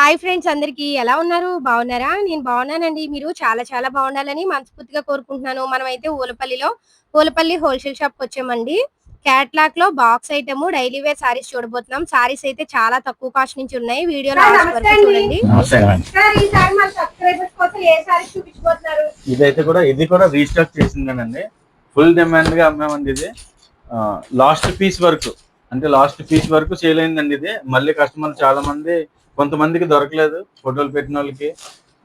Hi friends అందరికీ. ఎలా ఉన్నారు? బాగున్నారా? నేను బాగున్నానండి. మీరు చాలా చాలా బాగుండాలని మనస్ఫూర్తిగా కోరుకుంటున్నాను. మనం అయితే ఊలపల్లిలో ఊలపల్లి హోల్సేల్ షాప్ వచ్చామండి. క్యాట్లాక్లో box item daily wear sarees చూడబోతున్నాం. సారీస్ అయితే చాలా తక్కువ కాస్ట్ నుంచి ఉన్నాయి. వీడియో చూడండి. ఇదైతే కూడా ఇది కూడా రీస్టాక్ చేసిందేనండి. ఫుల్ డిమాండ్గా అమ్మామండి ఇది. లాస్ట్ పీస్ వరకు అంటే లాస్ట్ పీస్ వరకు సేల్ అయిందండి ఇది. మళ్ళీ కస్టమర్ చాలా మంది కొంతమందికి దొరకలేదు ఫోటోలు పెట్టిన వాళ్ళకి.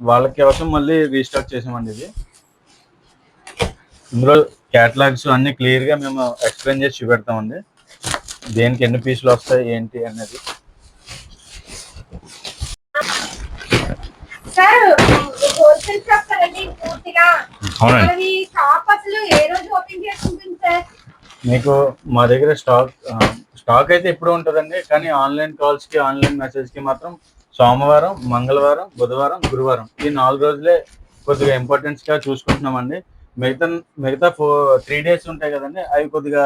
వాళ్ళకి కోసం మళ్ళీ రీస్టాక్ చేసామండి ఇది. ఇందులో క్యాటలాగ్స్ అన్ని క్లియర్గా మేము ఎక్స్ప్లెయిన్ చేసి చూపెడతామండి. దేనికి ఎన్ని పీసులు వస్తాయి ఏంటి అనేది. మీకు మా దగ్గర స్టాక్ స్టాక్ అయితే ఎప్పుడు ఉంటుందండి కానీ ఆన్లైన్ కాల్స్కి ఆన్లైన్ మెసేజ్కి మాత్రం సోమవారం మంగళవారం బుధవారం గురువారం ఈ నాలుగు రోజులే కొద్దిగా ఇంపార్టెన్స్గా చూసుకుంటున్నామండి. మిగతా మిగతా ఫోర్ త్రీ డేస్ ఉంటాయి కదండి అవి కొద్దిగా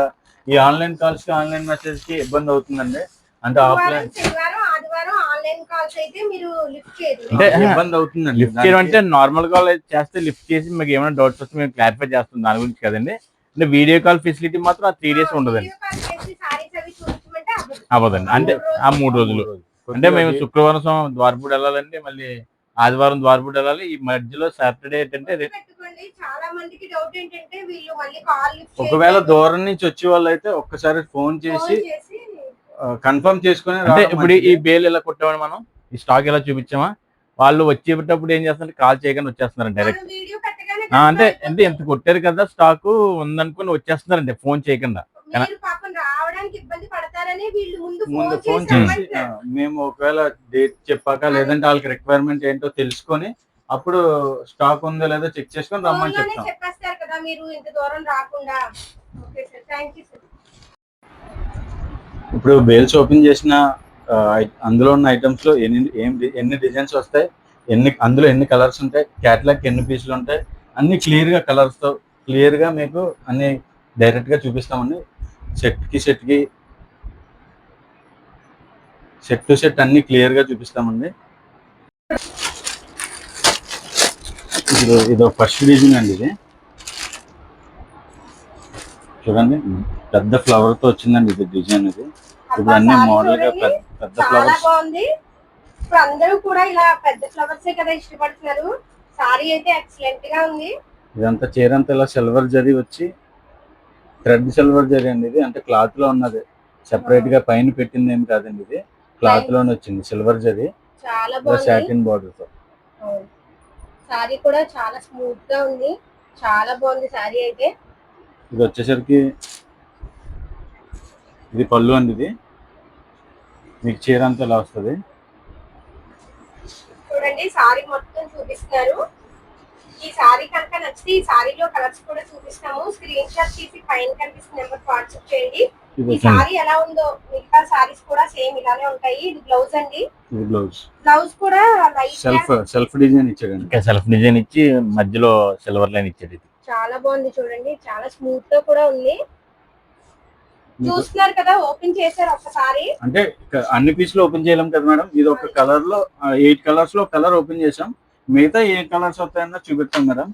ఈ ఆన్లైన్ కాల్స్కి ఆన్లైన్ మెసేజ్కి ఇబ్బంది అవుతుందండి. అంటే ఆఫ్లైన్ శనివారం ఆదివారం ఆన్లైన్ కాల్స్ అయితే మీరు లిఫ్ట్ చేయరు. అంటే ఇబ్బంది అవుతుందండి. లిఫ్ట్ చేయడం అంటే నార్మల్ కాల్ చేస్తే లిఫ్ట్ చేసి మీకు ఏమైనా డౌట్స్ వస్తే మేము క్లారిఫై చేస్తాం దాని గురించి కదండి. అంటే వీడియో కాల్ ఫెసిలిటీ మాత్రం ఆ త్రీ డేస్ ఉండదండి వీడియో కాల్ చేసి సారీస్ అవి చూపించమంటే అవ్వదు. అవ్వదండి. అంటే ఆ మూడు రోజులు. అంటే మేము శుక్రవారం సోమ- ద్వారపూడి వెళ్ళాలండి. మళ్ళీ ఆదివారం ద్వారపూడి వెళ్ళాలి. ఈ మధ్యలో సాటర్డే ఏంటంటే ఒకవేళ దూరం నుంచి వచ్చే వాళ్ళు అయితే ఒక్కసారి ఫోన్ చేసి కన్ఫర్మ్ చేసుకుని అంటే ఇప్పుడు ఈ. బేల్ ఇలా కొట్టామని మనం? ఈ స్టాక్ ఇలా చూపించామా? వాళ్ళు వచ్చేటప్పుడు ఏం చేస్తున్నారు? కాల్ చేయకుండా వచ్చేస్తున్నారు డైరెక్ట్. అంటే అంటే ఎంత కొట్టారు కదా స్టాక్ ఉందనుకుని వచ్చేస్తున్నారండి ఫోన్ చేయకుండా. ముందు ఫోన్ చేసి. మేము ఒకవేళ డేట్ చెప్పాక లేదంటే వాళ్ళకి రిక్వైర్మెంట్ ఏంటో తెలుసుకొని అప్పుడు స్టాక్ ఉందో లేదో చెక్ చేసుకొని రమ్మని చెప్తాం. చెప్పేస్తారు కదా మీరు ఇంత దూరం రాకుండా. Okay sir thank you sir ఇప్పుడు బేల్స్ ఓపెన్ చేసిన అందులో ఉన్న ఐటమ్స్లో ఎన్ని ఎన్ని డిజైన్స్ వస్తాయి? ఎన్ని అందులో ఎన్ని కలర్స్ ఉంటాయి? క్యాట్లాగ్ ఎన్ని పీసులు ఉంటాయి? అన్ని క్లియర్గా కలర్స్తో క్లియర్గా మీకు అన్ని డైరెక్ట్గా చూపిస్తామండి సెట్కి సెట్ టు సెట్ అన్ని క్లియర్గా చూపిస్తామండి. ఇది ఇది ఫస్ట్ డిజైన్ అండి ఇది. చూడండి పెద్ద ఫ్లవర్తో వచ్చిందండి ఇది డిజైన్ ఇది. ఇప్పుడు అన్ని మోడల్గా. పెద్ద ఫ్లవర్స్ బాగుంది. ఇప్పుడు అందరూ కూడా ఇలా పెద్ద ఫ్లవర్స్ కదా ఇష్టపడుతున్నారు. సారీ అయితే ఎక్సలెంట్గా ఉంది. ఇదంతా చీర అంతా ఇలా సిల్వర్ జరీ వచ్చి థ్రెడ్ సిల్వర్ జరీ అండి ఇది. అంటే క్లాత్లో ఉన్నది. సెపరేట్గా పైన పెట్టింది ఏం కాదండి ఇది. క్లాత్లోనే వచ్చింది సిల్వర్ జరీ. సాటిన్ బార్డర్తో. సారీ కూడా చాలా స్మూత్గా ఉంది. చాలా బాగుంది సారీ అయితే. ఇది వచ్చేసరికి ఇది పళ్ళు అండి ఇది. మీకు చీర అంతా ఇలా వస్తుంది? చూడండి సారీ మొత్తం చూపిస్తున్నారు ఈ సారీ కనుక నచ్చితే ఈ సారీలో కలర్స్ కూడా చూపిస్తాము. స్క్రీన్ షాట్ తీసి పైన కనిపిస్తున్న నెంబర్ వాట్సాప్ చేయండి. ఈ సారీ ఎలా ఉందో మిగతా సారీస్ కూడా సేమ్ ఇలానే ఉంటాయి. ఇది బ్లౌజ్ అండి. బ్లౌజ్. బ్లౌజ్ కూడా లైట్ సెల్ఫ్ సెల్ఫ్ డిజైన్ ఇచ్చాడండి. ఇంకా సెల్ఫ్ డిజైన్ ఇచ్చి మధ్యలో సిల్వర్ లైన్ ఇచ్చాడు ఇది. చాలా బాగుంది చూడండి. చాలా స్మూత్గా కూడా ఉంది. చూస్తున్నారు కదా ఓపెన్ చేశారు ఒక్కసారి. అంటే అన్ని పీసులు ఓపెన్ చేయలేం కదా మేడం? ఇది ఒక కలర్లో ఎయిట్ కలర్స్లో కలర్ ఓపెన్ చేసాం మిగతా ఏ కలర్స్ వస్తాయన్నా చూపిస్తాం మేడం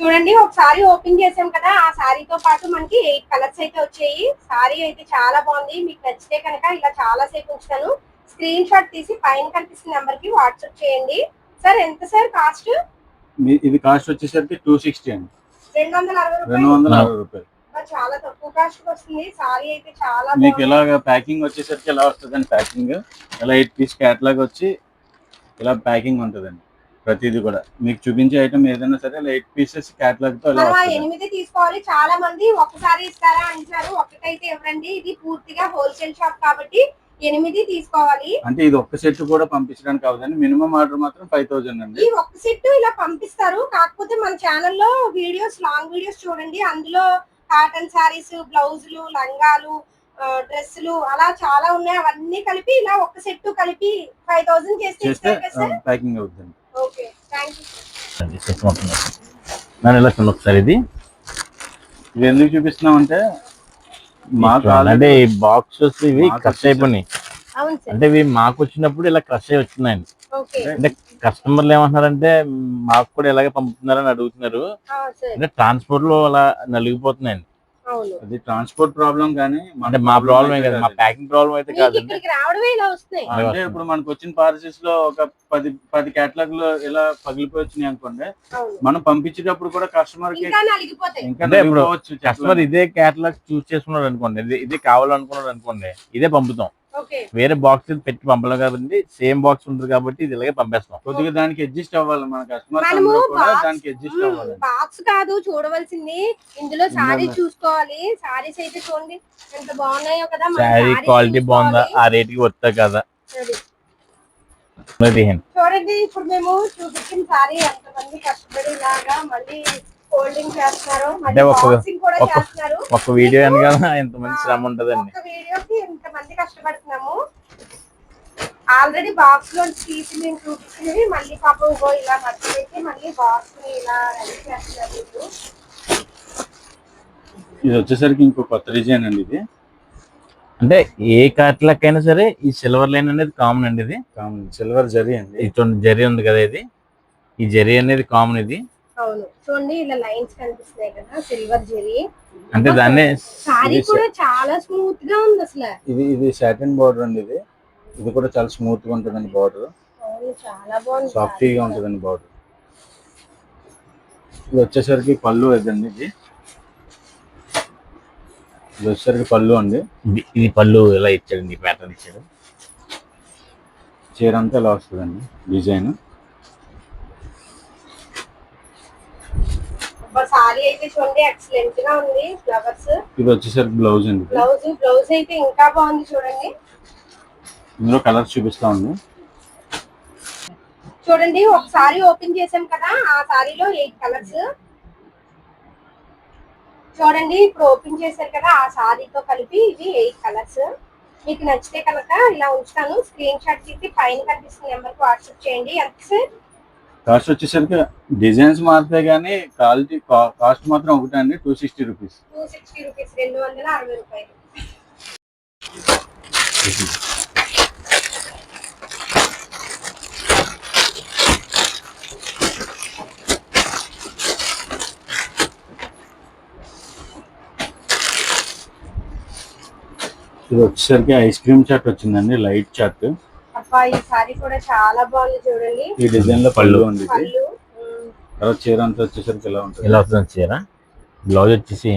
చూడండి ఒకసారి ఓపెన్ చేసాం కదా ఆ సారీతో పాటు మనకి ఎయిట్ కలర్స్ అయితే వచ్చాయి. సారీ అయితే చాలా బాగుంది. మీకు నచ్చితే కనుక ఇలా చాలా సేపు ఉంచుతాను. స్క్రీన్ షాట్ తీసి పైన కనిపిస్తున్న నెంబర్కి వాట్సాప్ చేయండి. సార్ ఎంత సార్ కాస్ట్? మీ- ఇది కాస్ట్ వచ్చేసరికి టూ సిక్స్టీ అండి. రెండు వందల అరవై రెండు రూపాయలు. వందల అరవై రూపాయలు. చాలా తక్కువ కాస్ట్ వస్తుంది. సారీ అయితే చాలా మీకు. ఇలాగ ప్యాకింగ్ వచ్చేసరికి ఎలా వస్తుందండి ప్యాకింగ్ ఇలా ఎయిట్ పీస్ క్యాట్లాగ్ వచ్చి ఇలా ప్యాకింగ్ ఉంటుందండి. ప్రతిదీ కూడా. మీకు చూపించే ఐటమ్ ఏదైనా సరే ఇలా ఎయిట్ పీసెస్ క్యాట్లాగ్తో ఎనిమిది తీసుకోవాలి. చాలా మంది ఒక్కసారి ఇస్తారా అంటున్నారు. ఒక్కటైతే ఇవ్వండి. ఇది పూర్తిగా హోల్సేల్ షాప్ కాబట్టి ఎనిమిది తీసుకోవాలి. అంటే ఇది ఒక్క సెట్ కూడా పంపించడానికి కావదండి మినిమం ఆర్డర్ మాత్రం ఫైవ్ థౌసండ్ అండి. ఈ ఒక్క సెట్ ఇలా పంపిస్తారు. కాకపోతే మన ఛానల్లో వీడియోస్ లాంగ్ వీడియోస్ చూడండి. అందులో కాటన్ శారీస్ బ్లౌజులు లంగాలు డ్రెస్సులు అలా చాలా ఉన్నాయి. అవన్నీ కలిపి ఇలా ఒక్క సెట్ కలిపి ఫైవ్ థౌసండ్ చేస్తే ప్యాకింగ్ అవుతుంది ఓకే థ్యాంక్ యూ ఇలా ఒకసారి ఇది? ఇది ఎందుకు చూపిస్తున్నాం అంటే మాకు. అంటే ఈ బాక్సెస్ ఇవి కట్ అయిపోయినాయి. అవును సార్. అంటే ఇవి మాకు వచ్చినప్పుడు ఇలా క్రష్ అయ్యి వచ్చినాయండి. ఓకే. అంటే కస్టమర్లు ఏమంటున్నారంటే మాకు కూడా ఇలాగే పంపుతున్నారని అడుగుతున్నారు. అంటే ట్రాన్స్పోర్ట్లో అలా నలిగిపోతున్నాయండి. అవును అది ట్రాన్స్పోర్ట్ ప్రాబ్లం కానీ అంటే మా ప్రాబ్లం ఏ కదా మా ప్యాకింగ్ ప్రాబ్లం అయితే వస్తున్నాయి. అంటే ఇప్పుడు మనకు వచ్చిన పార్సెల్స్లో ఒక పది పది కేటలాగ్లో ఇలా పగిలిపోయి వచ్చినాయి అనుకోండి మనం పంపించేటప్పుడు కూడా కస్టమర్కి ఇంకా నలిగిపోతాయి. ఇంకా అంటే ఇప్పుడు కస్టమర్ ఇదే క్యాటలాగ్ చూస్ చేసుకున్నాడు అనుకోండి ఇది ఇదే కావాలనుకున్నాడు అనుకోండి ఇదే పంపుతాం. వేరే బాక్స్ పెట్టి పంపలేం కాబట్టి సేమ్ బాక్స్ ఉంటుంది కాబట్టి ఇది ఇలాగే పంపేస్తాం. కొద్దిగా దానికి అడ్జస్ట్ అవ్వాలి మన కస్టమర్ బాక్స్ కాదు చూడవలసింది. ఇందులో సారీ. చూసుకోవాలి. సారీస్ అయితే చూడండి ఎంత బాగున్నాయో కదా. sarees క్వాలిటీ బాగుందా. ఆ రేట్కి వస్తా కదా. చూడండి ఇప్పుడు మేము చూపించిన సారీ ఎంతమంది కష్టపడి ఇలాగా మళ్ళీ అంటే ఒక- ఒక- ఒక వీడియో వెనకాల ఎంతమంది శ్రమ ఉంటదండి వీడియోకి కష్టపడుతున్నాము. ఆల్రెడీ బాక్స్లో తీసి మేము చూపించినవి మళ్ళీ పాపం ఇగో ఇలా మర్చిపెట్టి మళ్ళీ బాక్స్ ఇలా రెడీ చేస్తున్నారు. ఇది వచ్చేసరికి ఇంకో కొత్త డిజైన్ అండి ఇది. అంటే ఏ కార్ట్లకైనా సరే ఈ సిల్వర్ లైన్ అనేది కామన్ అండి ఇది. సిల్వర్ జరీ అండి. ఇది చూడండి జరీ ఉంది కదా ఇది. ఈ జరీ అనేది కామన్ ఇది. అవును. చూడండి ఇలా లైన్స్ కనిపిస్తున్నాయి కదా సిల్వర్ జెరీ. అంటే దాన్నే సారీ ఇది కూడా చాలా స్మూత్గా ఉంది అసలు. ఇది ఇది సాటిన్ బార్డర్ అండి ఇది. ఇది కూడా చాలా స్మూత్గా ఉంటుందండి బార్డర్ చాలా బాగుంది సాఫ్టీగా ఉంటుందండి బార్డర్ ఇది వచ్చేసరికి పళ్ళు ఇదండి ఇది. ఇది వచ్చేసరికి పళ్ళు అండి. ఇది- పళ్ళు ఎలా ఇచ్చాడు ఈ ప్యాటర్న్ ఇచ్చాడు. చీర అంతా ఇలా వస్తుందండి డిజైన్. సారీ అయితే చూడండి ఎక్సలెంట్గా ఉంది ఫ్లవర్స్ ఇది వచ్చేసరికి బ్లౌజ్ అండి. బ్లౌజ్ బ్లౌజ్ అయితే ఇంకా బాగుంది చూడండి. ఇందులో కలర్స్ చూపిస్తా ఉంది చూడండి ఒక సారీ ఓపెన్ చేసాం కదా ఆ సారీలో ఎయిట్ కలర్స్ చూడండి ఇప్పుడు ఓపెన్ చేశారు కదా ఆ సారీతో కలిపి ఇవి ఎయిట్ కలర్స్ మీకు నచ్చితే కనుక ఇలా ఉంచుతాను. స్క్రీన్ షాట్ తీసి పైన కనిపిస్తున్న నెంబర్కి వాట్సాప్ చేయండి. ఎంత కాస్ట్ వచ్చేసరికి డిజైన్స్ మారుతాయి కానీ క్వాలిటీ కాస్ట్ మాత్రం ఒకటే అండి టూ సిక్స్టీ రూపీస్. ఇది వచ్చేసరికి ఐస్ క్రీమ్ చాట్ వచ్చిందండి లైట్ చాట్ అబ్బా ఈ సారీ కూడా చాలా బాగుంది చూడండి. ఈ డిజైన్లో పళ్ళు. ఉంది. ఇది పళ్ళు తర్వాత చీర అంతా వచ్చేసరికి ఇలా ఉంటుంది? ఎలా వస్తుంది చీర? బ్లౌజ్ వచ్చేసి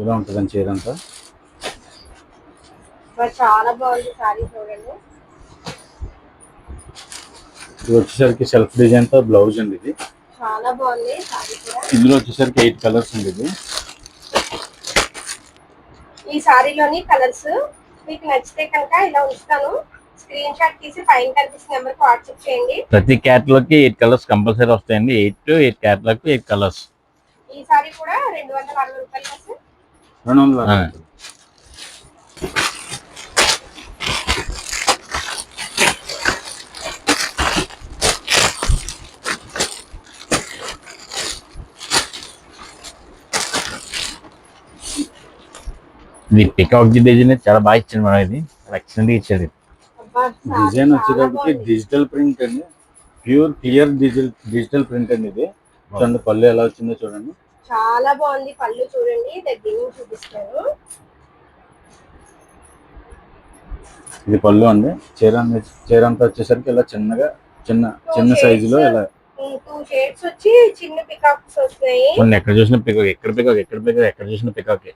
ఇలా ఉంటుందండి చీర అంతా? చాలా బాగుంది సారీ చూడండి. ఇది వచ్చేసరికి సెల్ఫ్ డిజైన్తో బ్లౌజ్ అండి ఇది. చాలా బాగుంది సారీ కూడా. ఇందులో వచ్చేసరికి ఎయిట్ కలర్స్ ఉంది ఇది. ఈ సారీలోని కలర్స్ మీకు నచ్చితే కనుక ఇలా ఉంచుతాను. స్క్రీన్ షాట్ తీసి పైన కనిపిస్తున్న నెంబర్కి వాట్సాప్ చేయండి. ప్రతి క్యాటలాగ్కి ఎయిట్ కలర్స్ కంపల్సరీ వస్తాయండి. ఎయిట్ టు ఎయిట్ క్యాటలాగ్కి ఎయిట్ కలర్స్. ఈ సారీ కూడా రెండు వందల అరవై రూపాయలు? రెండు వందల ఇది పికాక్ డిజైన్ చాలా బాగా ఇచ్చాడు మేడం ఇది. ఎక్సలెంట్గా ఇచ్చాడు డిజైన్ వచ్చేటప్పటికి. డిజిటల్ ప్రింట్ అండి. Pure clear digital digital print అండి ఇది. చూడండి పళ్ళు ఎలా వచ్చిందో చూడండి. చాలా బాగుంది. పళ్ళు చూడండి దగ్గర నుంచి చూపిస్తాను ఇది పళ్ళు అండి. చీర చీర అంతా వచ్చేసరికి ఇలా చిన్నగా చిన్న చిన్న సైజులో ఇలా టూ షేడ్స్ వచ్చి చిన్న పికాక్స్ వస్తాయి. ఎక్కడ చూసిన పికాక్ ఎక్కడ పికాక్ ఎక్కడ పికాక్ ఎక్కడ చూసిన పికాక్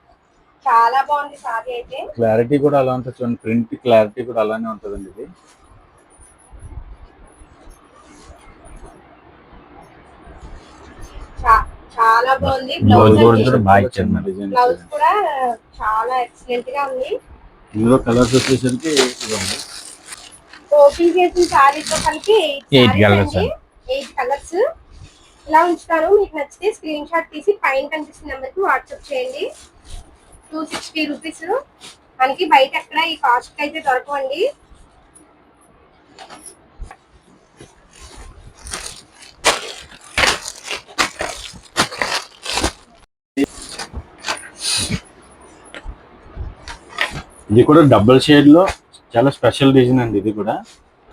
చాలా బాగుంది సారీ అయితే. క్లారిటీ కూడా అలా ఉంటుంది చూడండి. ప్రింట్ క్లారిటీ కూడా అలానే ఉంటుందండి ఇది. చాలా బాగుంది. బ్లౌజ్ కూడా చాలా ఎక్సలెంట్గా ఉంది. ఇందులో కలర్స్ వచ్చేసరికి. ఓపెన్ చేసిన సారీతో కలిపి Eight colours ఎయిట్ కలర్స్ ఇలా ఉంచుతాను మీకు నచ్చితే స్క్రీన్ షాట్ తీసి పైన కనిపిస్తున్న నెంబర్కి వాట్సాప్ చేయండి. టూ సిక్స్టీ రూపీస్ మనకి బయట ఎక్కడ ఈ కాస్ట్ అయితే దొరకవండి. ఇది కూడా డబుల్ షేడ్లో చాలా స్పెషల్ డిజైన్ అండి ఇది కూడా.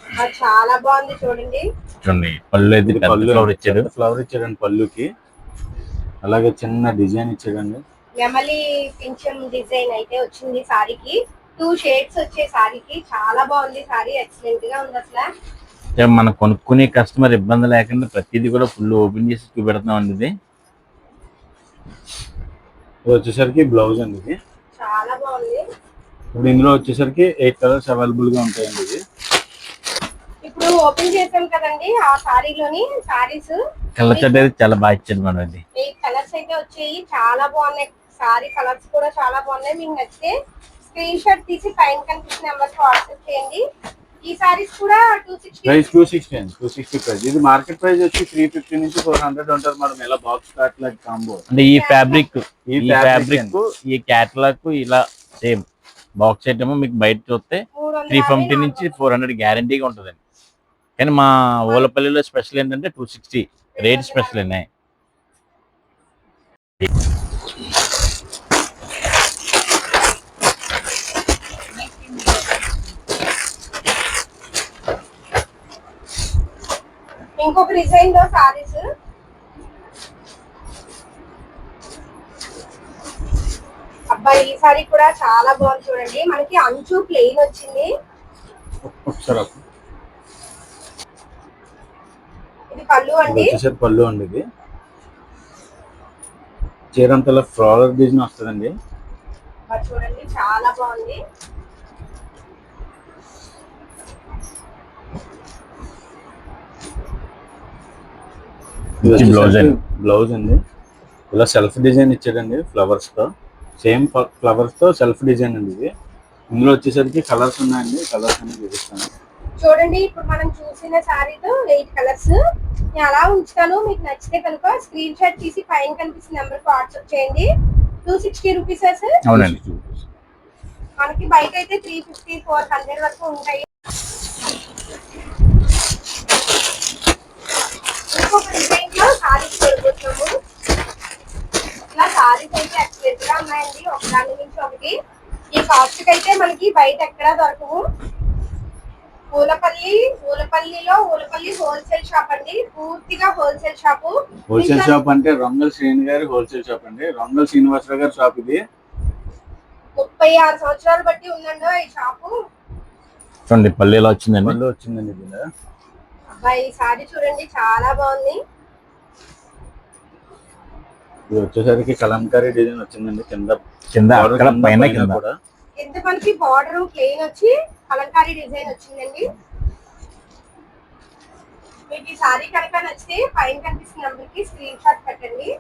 ఆ, చాలా బాగుంది చూడండి. చూడండి పళ్ళు అయితే పళ్ళు ఫ్లవర్ ఇచ్చారు. ఫ్లవర్ ఇచ్చారండి పళ్ళుకి. అలాగే చిన్న డిజైన్ ఇచ్చారండి నెమలి పింఛం డిజైన్ అయితే వచ్చింది సారీకి. టూ షేడ్స్ వచ్చే సారీకి. చాలా బాగుంది సారీ. ఎక్సలెంట్గా ఉంది అసలు. మనం కొనుక్కునే కస్టమర్ ఇబ్బంది లేకుండా ప్రతిదీ కూడా ఫుల్ ఓపెన్ చేసి చూపెడుతున్నాం అండి ఇది. వచ్చేసరికి బ్లౌజ్ అండి ఇది. చాలా బాగుంది. ఇప్పుడు ఇందులో వచ్చేసరికి ఎయిట్ కలర్స్ అవైలబుల్గా ఉంటాయండి ఇది. ఇప్పుడు ఓపెన్ చేసాం కదండి ఆ సారీలోని సారీస్. కలర్ చాలా బాగా ఇచ్చారు మేడం ఇది. ఎయిట్ కలర్స్ అయితే వచ్చాయి. చాలా బాగున్నాయి. సారీ కలర్స్ కూడా చాలా బాగున్నాయి. మీకు నచ్చితే స్క్రీన్ షాట్ తీసి పైన కనిపిస్తున్న నెంబర్కి వాట్సాప్ చేయండి. ఈ సారీస్ కూడా two sixty price two sixty two sixty price ఇది మార్కెట్ ప్రైస్ వచ్చి త్రీ ఫిఫ్టీ నుంచి ఫోర్ హండ్రెడ్ ఉంటుంది మేడం. ఇలా బాక్స్ కార్ట్ లాగా కాంబో అంటే ఈ ఫ్యాబ్రిక్ ఈ ఫ్యాబ్రిక్ ఈ క్యాటలాగ్ ఇలా సేమ్ బాక్స్ ఐటమ్ మీకు బయట చూస్తే త్రీ ఫిఫ్టీ నుంచి ఫోర్ హండ్రెడ్ గ్యారంటీగా ఉంటుందండి. కానీ మా ఓలపల్లిలో స్పెషల్ ఏంటంటే టూ సిక్స్టీ రేట్ స్పెషల్ ఉన్నాయి. ఇంకొక డిజైన్లో సారీస్ అబ్బాయి ఈ సారీ కూడా చాలా బాగుంది చూడండి. మనకి అంచు ప్లెయిన్ వచ్చింది. ఇది పళ్ళు అండి. పళ్ళు అండి ఇది. చీర అంతలో డిజైన్ వస్తుందండి. చూడండి చాలా బాగుంది. బ్లౌజ్ అండి. బ్లౌజ్ అండి. ఇలా సెల్ఫ్ డిజైన్ ఇచ్చాడండి ఫ్లవర్స్తో. సేమ్ ఫ్లవర్స్తో సెల్ఫ్ డిజైన్ అండి ఇది. ఇందులో వచ్చేసరికి కలర్స్ ఉన్నాయండి. కలర్స్ అనేది చూపిస్తాను. చూడండి ఇప్పుడు మనం చూసిన సారీతో ఎయిట్ కలర్స్ నేను అలా ఉంచుతాను. మీకు నచ్చితే కనుక స్క్రీన్ షాట్ తీసి పైన కనిపిస్తున్న నెంబర్కి వాట్సాప్ చేయండి. Two sixty rupees sir? అవునండి. మనకి బయట అయితే త్రీ ఫిఫ్టీ ఫోర్ హండ్రెడ్ వరకు ఉంటాయి ఇంకొక డిజైన్లో కొనుక్కొచ్చాము ఇలా సారీస్ అయితే ఎక్సలెంట్గా ఉన్నాయండి. ఒకదాని నుంచి ఒకటి. ఈ కాస్ట్ అయితే మనకి బయట ఎక్కడా దొరకవు. ఊలపల్లి ఊలపల్లిలో ఊలపల్లి హోల్సేల్ షాప్ అండి. పూర్తిగా హోల్సేల్ షాపు. హోల్సేల్ షాప్ అంటే రంగల్ శ్రీని గారి హోల్సేల్ షాప్ అండి. రంగల్ శ్రీనివాసరావు గారి షాప్ ఇది. ముప్పై ఆరు సంవత్సరాలు బట్టి ఉందండి ఈ షాపు. చూడండి ఇలా వచ్చిందండి. మళ్ళీ వచ్చిందండి. అబ్బాయి ఈ సారీ చూడండి చాలా బాగుంది. ఇది వచ్చేసరికి కలంకారీ డిజైన్ వచ్చిందండి. కింద కింద అక్కడ పైన కింద. కూడా. కింద మనకి బార్డర్ ప్లెయిన్ వచ్చి అలంకారీ డిజైన్ వచ్చిందండి. మీకు ఈ సారీ కనుక నచ్చితే పైన కనిపిస్తున్న నెంబర్కి స్క్రీన్ షాట్ పెట్టండి.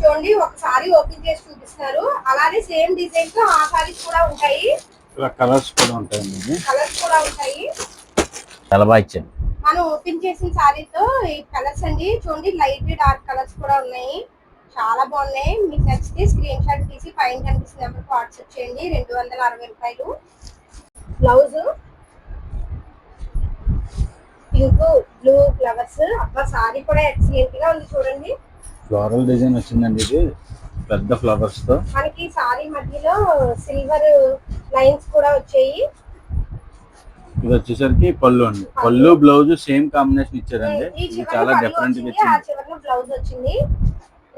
చూడండి ఒకసారి ఓపెన్ చేసి చూపిస్తున్నారు. అలానే సేమ్ డిజైన్తో ఆ సారీస్ కూడా ఉంటాయి. ఇలా కలర్స్ కూడా ఉంటాయండి. కలర్స్ కూడా ఉంటాయి. చాలా బాగా ఇచ్చారు. మనం ఓపెన్ చేసిన సారీతో ఈ కలర్స్ అండి. చూడండి లైట్ డార్క్ కలర్స్ కూడా ఉన్నాయి. చాలా బాగున్నాయి. మీకు నచ్చితే స్క్రీన్ షాట్ తీసి పైన కనిపిస్తున్న నెంబర్కి వాట్సాప్ చేయండి. రెండు వందల అరవై రూపాయలు. బ్లౌజ్. Pink blue flowers. అబ్బా సారీ కూడా ఎక్సలెంట్గా ఉంది చూడండి. ఫ్లోరల్ డిజైన్ వచ్చిందండి ఇది. పెద్ద ఫ్లవర్స్తో. మనకి సారీ మధ్యలో సిల్వర్ లైన్స్ కూడా వచ్చాయి. ఇది వచ్చేసరికి పళ్ళు అండి. పళ్ళు. బ్లౌజ్ సేమ్ కాంబినేషన్ ఇచ్చారండి. చాలా డిఫరెంట్గా వచ్చింది. బ్లౌజ్ వచ్చింది.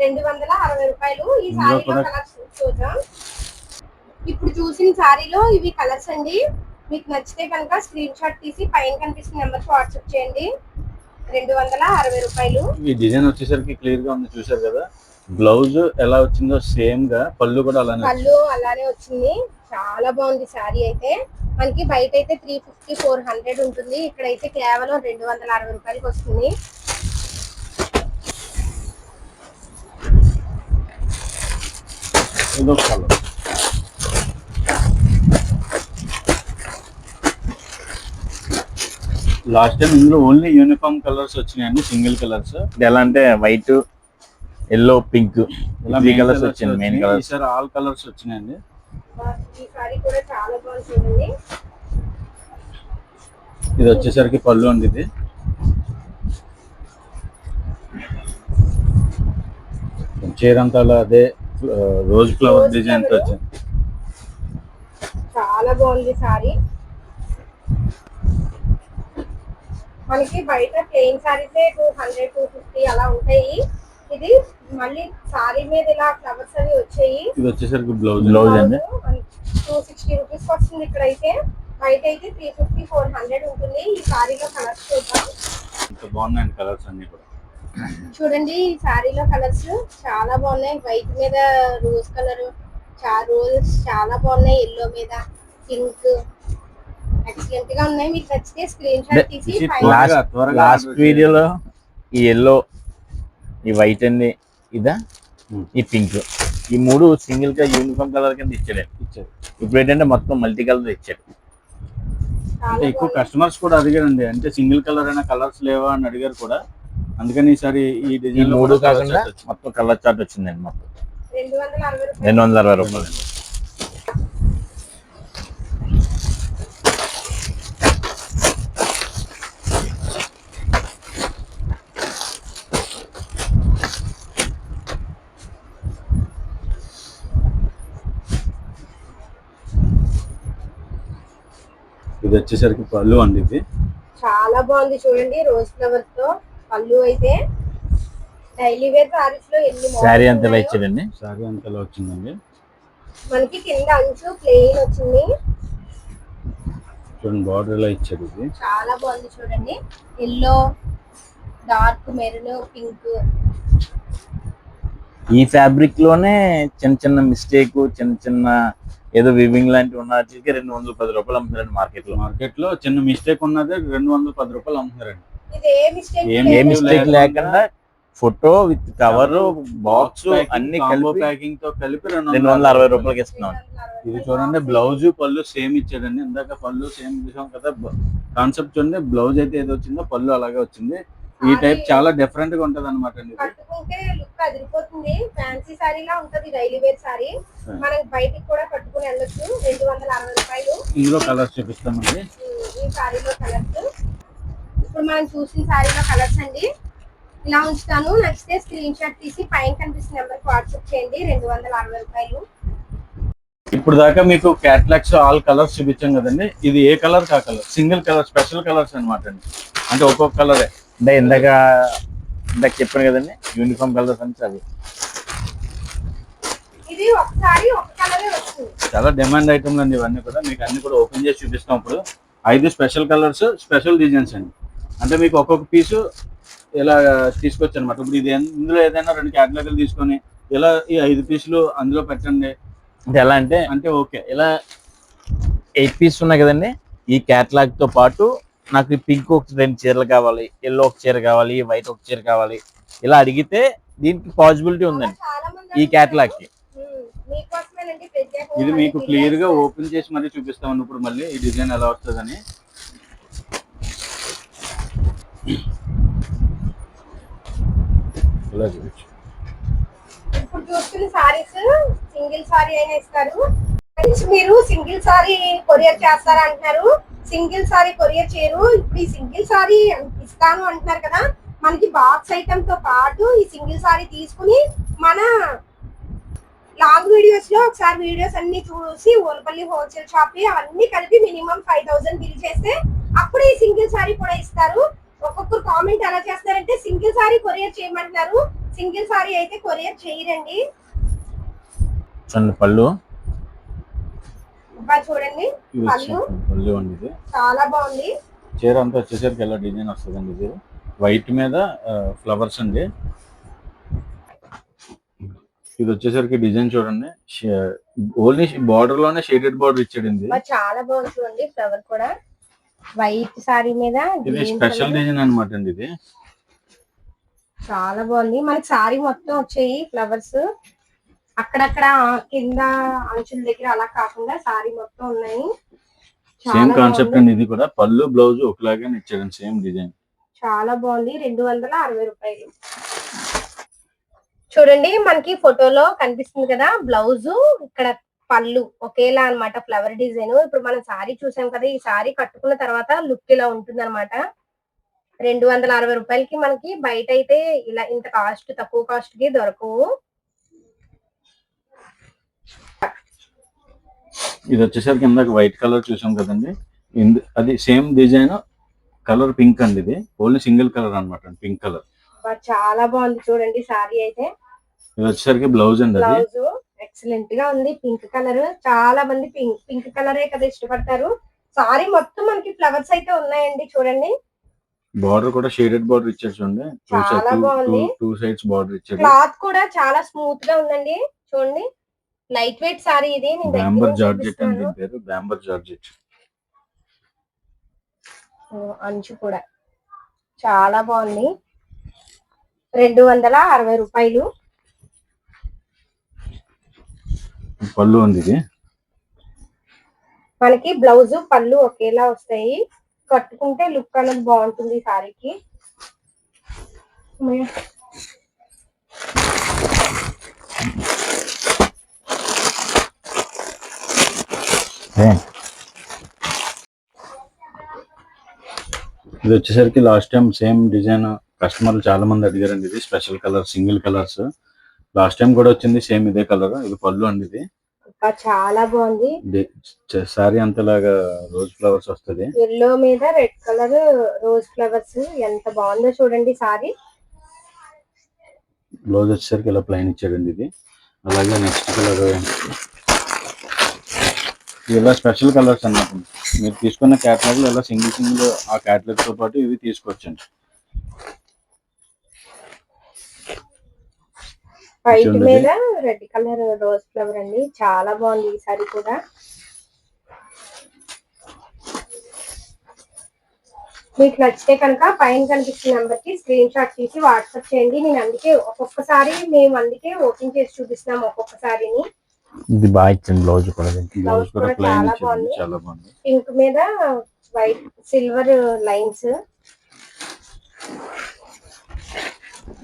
రెండు వందల అరవై రూపాయలు ఈ సారీలో కలర్స్ చూద్దాం. ఇప్పుడు చూసిన సారీలో ఇవి కలర్స్ అండి. మీకు నచ్చితే కనుక స్క్రీన్ షాట్ తీసి పైన కనిపిస్తున్న నెంబర్కి వాట్సాప్ చేయండి. రెండు వందల అరవై రూపాయలు. ఈ డిజైన్ వచ్చేసరికి క్లియర్గా ఉంది చూసారు కదా? బ్లౌజ్ ఎలా వచ్చిందో సేమ్గా పళ్ళు కూడా అలానే. పళ్ళు అలానే వచ్చింది. చాలా బాగుంది సారీ అయితే. మనకి బయట అయితే త్రీ ఫిఫ్టీ ఫోర్ హండ్రెడ్ ఉంటుంది. ఇక్కడైతే కేవలం రెండు వందల అరవై రూపాయలకి వస్తుంది. కలర్ లాస్ట్ టైం ఇందులో ఓన్లీ యూనిఫామ్ కలర్స్ వచ్చినాయండి సింగిల్ కలర్స్ ఎలా అంటే white yellow pink three colours వచ్చింది మెయిన్ కలర్స్ ఆల్ కలర్స్ వచ్చినాయండి. ఇది వచ్చేసరికి పళ్ళు అండి ఇది. చీర అంతా అలా అదే రోజ్ ఫ్లవర్ డిజైన్. తో. వచ్చింది చాలా బాగుంది సారీ. మనకి బయట ప్లెయిన్ సారీసే టూ హండ్రెడ్ టూ ఫిఫ్టీ అలా ఉంటాయి. ఇది మళ్ళీ సారీ మీద ఇలా ఫ్లవర్స్ అవి వచ్చాయి. ఇది వచ్చేసరికి బ్లౌజ్ Blouse. అండి? టూ సిక్స్టీ రూపీస్ వస్తుంది ఇక్కడ అయితే బయట అయితే త్రీ ఫిఫ్టీ ఫోర్ హండ్రెడ్ ఉంటుంది. ఈ సారీలో కలర్స్ చూద్దాం. ఇంత బాగున్నాయండి కలర్స్ అన్ని కూడా. చూడండి ఈ సారీలో కలర్స్ చాలా బాగున్నాయి. వైట్ మీద రోజ్ కలర్ చాలా రోజ్ చాలా బాగున్నాయి. ఎల్లో మీద పింక్ ఎక్సలెంట్గా ఉన్నాయి. మీకు నచ్చితే స్క్రీన్ షాట్ తీసి లాస్ట్ వీడియోలో ఈ ఎల్లో ఈ వైట్ అండి. ఇదా. ఈ పింక్ ఈ మూడు సింగిల్గా యూనిఫామ్ కలర్ కింద ఇచ్చాడు ఇచ్చారు. ఇప్పుడు ఏంటంటే మొత్తం మల్టీ కలర్ ఇచ్చాడు అంటే ఎక్కువ. కస్టమర్స్ కూడా అడిగారండి. అంటే సింగిల్ కలర్ అయినా కలర్స్ లేవా అని అడిగారు కూడా. అందుకని ఈసారి ఈ డిజైన్ మూడు కాకుండా మొత్తం కలర్ చార్ట్ వచ్చిందండి మొత్తం. రెండు వందల అరవై రూపాయలు. ఇది వచ్చేసరికి పళ్ళు అండి ఇది. చాలా బాగుంది చూడండి రోజ్ ఫ్లవర్స్తో. పళ్ళు అయితే డైలీ వేర్ సారీస్లో ఎన్ని శారీ అంత. ఇచ్చాడండి సారీ అంతలో వచ్చిందండి. మనకి కింద అంచు ప్లెయిన్ వచ్చింది. చూడండి బార్డర్ ఇలా ఇచ్చారు ఇది? చాలా బాగుంది చూడండి. ఎల్లో డార్క్ మెరూన్ పింక్ ఈ ఫ్యాబ్రిక్లోనే చిన్న చిన్న మిస్టేక్ చిన్న చిన్న ఏదో వివింగ్ లాంటివి ఉన్న వాటికి రెండు వందల పది రూపాయలు అమ్ముతారండి మార్కెట్లో. మార్కెట్లో చిన్న మిస్టేక్ ఉన్నదే రెండు వందల పది రూపాయలు అమ్ముతున్నారండి. ఇది ఏ మిస్టేక్ ఏం- మిస్టేక్ లేకుండా ఫోటో విత్ కవర్ బాక్స్ అన్ని కాంబో కలిపి ప్యాకింగ్తో కలిపి రెండు వందల అరవై రూపాయలకి ఇస్తున్నాం. ఇది చూడండి బ్లౌజ్ పళ్ళు సేమ్ ఇచ్చాడండి. ఇందాక పళ్ళు సేమ్ చూసాం కదా కాన్సెప్ట్ చూడండి బ్లౌజ్ అయితే ఏది వచ్చిందో పళ్ళు అలాగే వచ్చింది. ఈ టైప్ చాలా డిఫరెంట్గా ఉంటది అనమాట అండి ఇది. కట్టుకుంటే లుక్ అదిరిపోతుంది. ఫ్యాన్సీ సారీలా ఉంటది డైలీ వేర్ సారీ మనం బయటికి కూడా కట్టుకుని వెళ్ళొచ్చు. రెండు వందల అరవై రూపాయలు. ఇందులో కలర్స్ చూపిస్తామండి. ఈ సారీలో కలర్స్ ఇప్పుడు మనం చూసిన సారీలో కలర్స్ అండి. ఇలా ఉంచుతాను. నచ్చితే స్క్రీన్ షాట్ తీసి పైన కనిపిస్తున్న నెంబర్కి వాట్సాప్ చేయండి. రెండు వందల అరవై రూపాయలు. ఇప్పుడు దాకా మీకు క్యాట్లాగ్స్ ఆల్ కలర్స్ చూపించాం కదండి. ఇది ఏ కలర్ కా colour single colour special colours అన్నమాట అండి. అంటే ఒక్కొక్క కలరే అంటే ఇందాక ఇందాక చెప్పాను కదండి యూనిఫామ్ కలర్స్ అంటే అవి ఇది ఒకసారి ఒక కలరే వస్తుంది. చాలా డిమాండ్ ఐటమ్లు అండి ఇవన్నీ కూడా. మీకు అన్ని కూడా ఓపెన్ చేసి చూపిస్తాం ఇప్పుడు. ఐదు స్పెషల్ కలర్స్ స్పెషల్ డిజైన్స్ అండి. అంటే మీకు ఒక్కొక్క పీసు ఇలా తీసుకొచ్చు అనమాట ఇప్పుడు ఇది ఇందులో ఏదైనా రెండు క్యాటలాగులు తీసుకొని ఇలా ఈ ఐదు పీసులు అందులో పెట్టండి? అంటే ఎలా అంటే అంటే ఓకే. ఇలా ఎయిట్ పీస్ ఉన్నాయి కదండి. ఈ క్యాటలాగ్తో పాటు నాకు ఈ పింక్ ఒక రెండు చీరలు కావాలి ఎల్లో ఒక చీర కావాలి వైట్ ఒక చీర కావాలి. ఇలా అడిగితే దీనికి పాసిబిలిటీ ఉందండి ఈ క్యాటలాగ్కి ఉమ్, మీకోసమేనండి ప్రత్యేకంగా ఇది మీకు మళ్ళీ క్లియర్గా designs. ఓపెన్ చేసి మరీ చూపిస్తాం ఇప్పుడు మళ్ళీ ఈ డిజైన్ ఎలా వస్తుందని. ఇలా చూపించు ఇప్పుడు చూస్తున్న సారీస్ సింగిల్ సారీ అయినా ఇస్తారు. Friends, మీరు సింగిల్ సారీ కొరియర్ చేస్తారా అంటున్నారు. సింగిల్ సారీ కొరియర్ చేయరు. ఇప్పుడు ఈ సింగిల్ సారీ ఇస్తాను అంటున్నారు కదా. మనకి బాక్స్ ఐటమ్తో పాటు ఈ సింగిల్ సారీ తీసుకుని మన లాంగ్ వీడియోస్లో ఒకసారి వీడియోస్ అన్ని చూసి ఓల్పల్లి హోల్సేల్ షాప్ అవన్నీ కలిపి మినిమం ఫైవ్ థౌసండ్ బిల్ చేస్తే అప్పుడు ఈ సింగిల్ సారీ కూడా ఇస్తారు. ఒక్కొక్కరు కామెంట్ ఎలా చేస్తారంటే సింగిల్ సారీ కొరియర్ చేయమంటున్నారు. సింగిల్ సారీ అయితే కొరియర్ చేయరండి. చూడండి పళ్ళు. చూడండి ఇది పళ్ళు. వచ్చి- పళ్ళు అండి ఇది. చాలా బాగుంది. చీర అంతా వచ్చేసరికి ఎలా డిజైన్ వస్తుందండి ఇది? వైట్ మీద ఫ్లవర్స్ అండి. ఇది వచ్చేసరికి డిజైన్ చూడండి. ఓన్లీ బార్డర్లోనే షేడెడ్ బార్డర్ ఇచ్చాడు ఇది బా చాలా బాగుంది ఫ్లవర్ కూడా. వైట్ సారీ మీద ఇది స్పెషల్. డిజైన్ అనమాట అండి ఇది. చాలా బాగుంది. మనకి సారీ మొత్తం వచ్చాయి ఫ్లవర్స్ అక్కడక్కడ కింద అంచుల దగ్గర అలా కాకుండా సారీ మొత్తం ఉన్నాయి. Same concept. అండి ఇది కూడా. పళ్ళు బ్లౌజ్ ఒకలాగే ఇచ్చాడండి సేమ్ డిజైన్ చాలా బాగుంది. రెండు వందల అరవై రూపాయలు. చూడండి మనకి ఫోటోలో కనిపిస్తుంది కదా బ్లౌజ్ ఇక్కడ పళ్ళు ఒకేలా అన్నమాట ఫ్లవర్ డిజైన్ ఇప్పుడు మనం సారీ చూసాం కదా ఈ సారీ కట్టుకున్న తర్వాత లుక్ ఇలా ఉంటుంది అనమాట రెండు వందల అరవై రూపాయలకి మనకి బయట అయితే ఇలా ఇంత కాస్ట్ తక్కువ కాస్ట్కి దొరకవు. ఇది వచ్చేసరికి ఇందాక వైట్ కలర్ చూసాం కదండి. అది సేమ్ డిజైన్ కలర్ పింక్ అండి ఇది. ఓన్లీ సింగిల్ కలర్ అనమాట పింక్ కలర్ చాలా బాగుంది చూడండి సారీ అయితే. ఇది వచ్చేసరికి బ్లౌజ్ అండి అది. బ్లౌజ్ ఎక్సలెంట్గా ఉంది. పింక్ కలర్ చాలా మంది పింక్ పింక్ కలరే కదా ఇష్టపడతారు. సారీ మొత్తం మనకి ఫ్లవర్స్ అయితే ఉన్నాయండి చూడండి. బార్డర్ కూడా షేడెడ్ బార్డర్ ఇచ్చారు చూడండి. చాలా బాగుంది. టూ సైడ్స్ బార్డర్ ఇచ్చారు. క్లాత్ కూడా చాలా స్మూత్గా ఉందండి. చూడండి. లైట్ వెయిట్ సారీ ఇది బ్యాంబర్ జార్జెట్ అని. దీని పేరు. బ్యాంబర్ జార్జెట్ అంచు కూడా. చాలా బాగుంది. రెండు వందల అరవై రూపాయలు. పళ్ళు ఉంది ఇది. మనకి బ్లౌజ్ పళ్ళు ఒకేలా వస్తాయి. కట్టుకుంటే లుక్ అనేది బాగుంటుంది సారీకి. ఇది వచ్చేసరికి లాస్ట్ టైం సేమ్ డిజైన్ కస్టమర్లు చాలా మంది అడిగారండి ఇది. Special colour single colours last time కూడా వచ్చింది సేమ్ ఇదే కలర్ ఇది పళ్ళు అండి ఇది. చాలా బాగుంది. సారీ అంతలాగా రోజ్ ఫ్లవర్స్ వస్తుంది. ఎల్లో మీద రెడ్ కలర్ రోజ్ ఫ్లవర్స్ ఎంత బాగుందో చూడండి సారీ. బ్లౌజ్ వచ్చేసరికి ఇలా ప్లైన్ ఇచ్చాడండి ఇది. అలాగే నెక్స్ట్ కలర్ ఇలా స్పెషల్ కలర్స్ అన్నమాట. మీరు తీసుకున్న క్యాటలాగ్లో ఇలా సింగిల్ సింగిల్ ఆ క్యాటలాగ్తో పాటు ఇవి తీసుకోవచ్చండి. వైట్. మీద రెడ్ కలర్ రోజ్ ఫ్లవర్ అండి. చాలా బాగుంది ఈ సారీ కూడా. మీకు నచ్చితే కనుక పైన కనిపిస్తున్న నెంబర్కి స్క్రీన్ షాట్ తీసి వాట్సాప్ చేయండి. నేను అందుకే ఒక్కొక్కసారి మేము అందుకే ఓపెన్ చేసి చూపిస్తున్నాం ఒక్కొక్కసారిని ఇది బాగా ఇచ్చింది బ్లౌజ్ కూడా. బ్లౌజ్. చాలా బాగుంది. పింక్ మీద వైట్ సిల్వర్ లైన్స్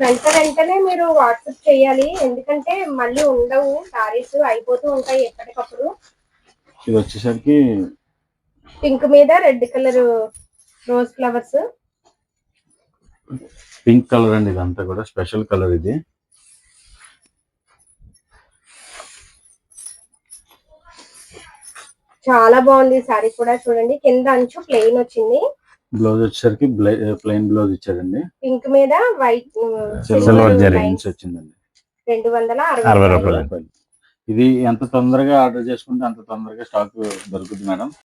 వెంట వెంటనే మీరు వాట్సాప్ చేయాలి. ఎందుకంటే మళ్ళీ ఉండవు. సారీస్ అయిపోతూ ఉంటాయి ఎప్పటికప్పుడు. ఇది వచ్చేసరికి పింక్ మీద red colour rose flowers. Pink colour అండి ఇదంతా కూడా. స్పెషల్ కలర్ ఇది. చాలా బాగుంది సారీ కూడా. చూడండి కింద అంచు ప్లెయిన్ వచ్చింది. బ్లౌజ్ వచ్చేసరికి ప్లెయిన్ బ్లౌజ్ ఇచ్చాడండి పింక్ మీద వైట్ Silver జరీ. లైన్స్ వచ్చిందండి రెండు వందల అరవై. రూపాయలు. ఇది ఎంత తొందరగా ఆర్డర్ చేసుకుంటే అంత తొందరగా స్టాక్ దొరుకుతుంది మేడం